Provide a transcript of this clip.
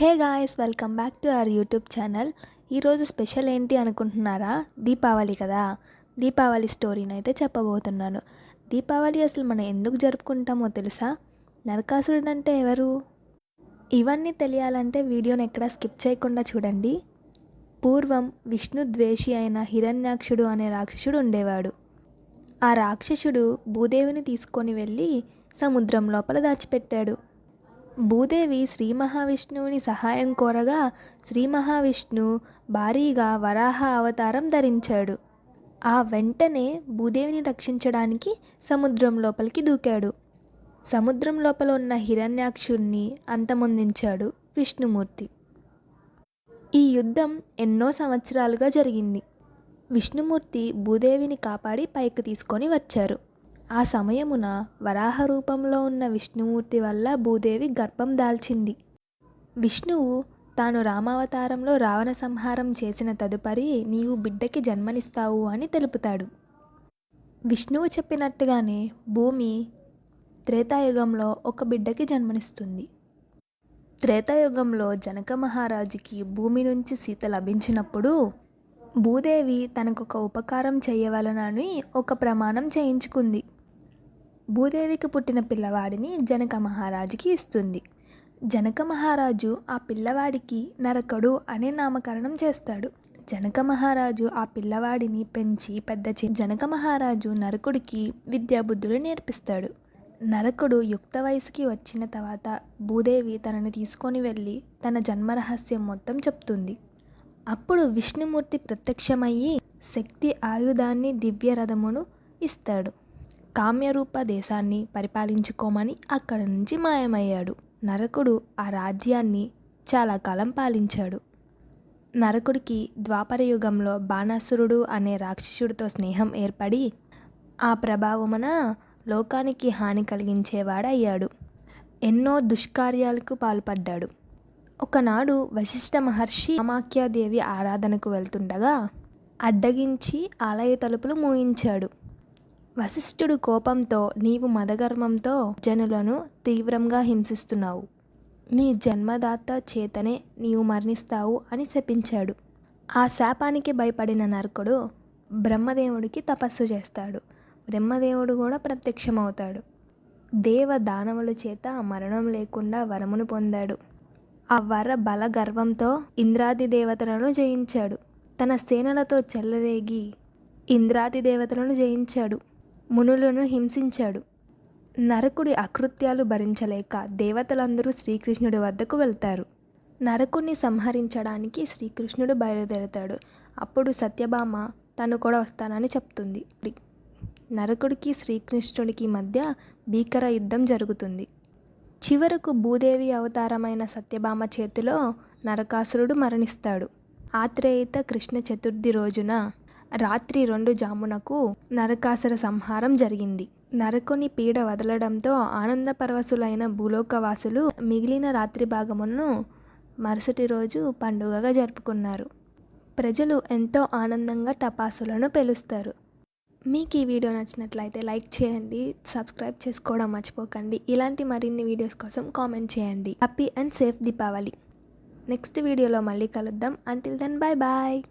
Hey guys welcome back to our YouTube channel. ఈరోజు special ఏంటి అనుకుంటున్నారా? దీపావళి కదా. దీపావళి స్టోరీని అయితే చెప్పబోతున్నాను. దీపావళి అసలు మనం ఎందుకు జరుపుకుంటామో తెలుసా? నరకాసురుడు అంటే ఎవరు? ఇవన్నీ తెలియాలంటే వీడియోని ఎక్కడ స్కిప్ చేయకుండా చూడండి. పూర్వం విష్ణు ద్వేషి అయిన హిరణ్యాక్షుడు అనే రాక్షసుడు ఉండేవాడు. ఆ రాక్షసుడు భూదేవిని తీసుకొని వెళ్ళి సముద్రం లోపల దాచిపెట్టాడు. భూదేవి శ్రీ మహావిష్ణువుని సహాయం కోరగా శ్రీ మహావిష్ణు భారీగా వరాహ అవతారం ధరించాడు. ఆ వెంటనే భూదేవిని రక్షించడానికి సముద్రం లోపలికి దూకాడు. సముద్రం లోపల ఉన్న హిరణ్యాక్షుణ్ణి అంతమొందించాడు విష్ణుమూర్తి. ఈ యుద్ధం ఎన్నో సంవత్సరాలుగా జరిగింది. విష్ణుమూర్తి భూదేవిని కాపాడి పైకి తీసుకొని వచ్చారు. ఆ సమయమున వరాహ రూపంలో ఉన్న విష్ణుమూర్తి వల్ల భూదేవి గర్భం దాల్చింది. విష్ణువు తాను రామావతారంలో రావణ సంహారం చేసిన తదుపరి నీవు బిడ్డకి జన్మనిస్తావు అని తెలుపుతాడు. విష్ణువు చెప్పినట్టుగానే భూమి త్రేతాయుగంలో ఒక బిడ్డకి జన్మనిస్తుంది. త్రేతాయుగంలో జనక మహారాజుకి భూమి నుంచి సీత లభించినప్పుడు భూదేవి తనకొక ఉపకారం చేయవలనని ఒక ప్రమాణం చేయించుకుంది. భూదేవికి పుట్టిన పిల్లవాడిని జనక మహారాజుకి ఇస్తుంది. జనక మహారాజు ఆ పిల్లవాడికి నరకడు అనే నామకరణం చేస్తాడు. జనక మహారాజు ఆ పిల్లవాడిని పెంచి పెద్ద చే జనక మహారాజు నరకుడికి విద్యాబుద్ధులు నేర్పిస్తాడు. నరకుడు యుక్త వయసుకి వచ్చిన తర్వాత భూదేవి తనని తీసుకొని వెళ్ళి తన జన్మరహస్యం మొత్తం చెప్తుంది. అప్పుడు విష్ణుమూర్తి ప్రత్యక్షమయ్యి శక్తి ఆయుధాన్ని దివ్య రథమును ఇస్తాడు. కామ్యరూప దేశాన్ని పరిపాలించుకోమని అక్కడి నుంచి మాయమయ్యాడు. నరకుడు ఆ రాజ్యాన్ని చాలా కాలం పాలించాడు. నరకుడికి ద్వాపర యుగంలో బాణాసురుడు అనే రాక్షసుడితో స్నేహం ఏర్పడి ఆ ప్రభావమున లోకానికి హాని కలిగించేవాడయ్యాడు. ఎన్నో దుష్కార్యాలకు పాల్పడ్డాడు. ఒకనాడు వశిష్ఠ మహర్షి కామాఖ్యాదేవి ఆరాధనకు వెళ్తుండగా అడ్డగించి ఆలయ తలుపులు మూయించాడు. వశిష్ఠుడు కోపంతో నీవు మదగర్వంతో జనులను తీవ్రంగా హింసిస్తున్నావు. నీ జన్మదాత చేతనే నీవు మరణిస్తావు అని శపించాడు. ఆ శాపానికి భయపడిన నరకుడు బ్రహ్మదేవుడికి తపస్సు చేస్తాడు. బ్రహ్మదేవుడు కూడా ప్రత్యక్షమవుతాడు. దేవ దానవుల చేత మరణం లేకుండా వరమును పొందాడు. ఆ వర బల గర్వంతో ఇంద్రాది దేవతలను జయించాడు. తన సేనలతో చెల్లరేగి ఇంద్రాది దేవతలను జయించాడు. మునులను హింసించాడు. నరకుడి అకృత్యాలు భరించలేక దేవతలందరూ శ్రీకృష్ణుడి వద్దకు వెళ్తారు. నరకుడిని సంహరించడానికి శ్రీకృష్ణుడు బయలుదేరతాడు. అప్పుడు సత్యభామ తను కూడా వస్తానని చెప్తుంది. నరకుడికి శ్రీకృష్ణుడికి మధ్య భీకర యుద్ధం జరుగుతుంది. చివరకు భూదేవి అవతారమైన సత్యభామ చేతిలో నరకాసురుడు మరణిస్తాడు. ఆత్రేయిత కృష్ణ చతుర్థి రోజున రాత్రి రెండు జామునకు నరకాసుర సంహారం జరిగింది. నరకుని పీడ వదలడంతో ఆనంద పరవశులైన భూలోకవాసులు మిగిలిన రాత్రి భాగమును మరుసటి రోజు పండుగగా జరుపుకున్నారు. ప్రజలు ఎంతో ఆనందంగా టపాసులను పెలుస్తారు. మీకు ఈ వీడియో నచ్చినట్లయితే లైక్ చేయండి సబ్స్క్రైబ్ చేసుకోవడం మర్చిపోకండి. ఇలాంటి మరిన్ని వీడియోస్ కోసం కామెంట్ చేయండి. Happy and safe Deepavali. Next వీడియోలో మళ్ళీ కలుద్దాం. Until then bye bye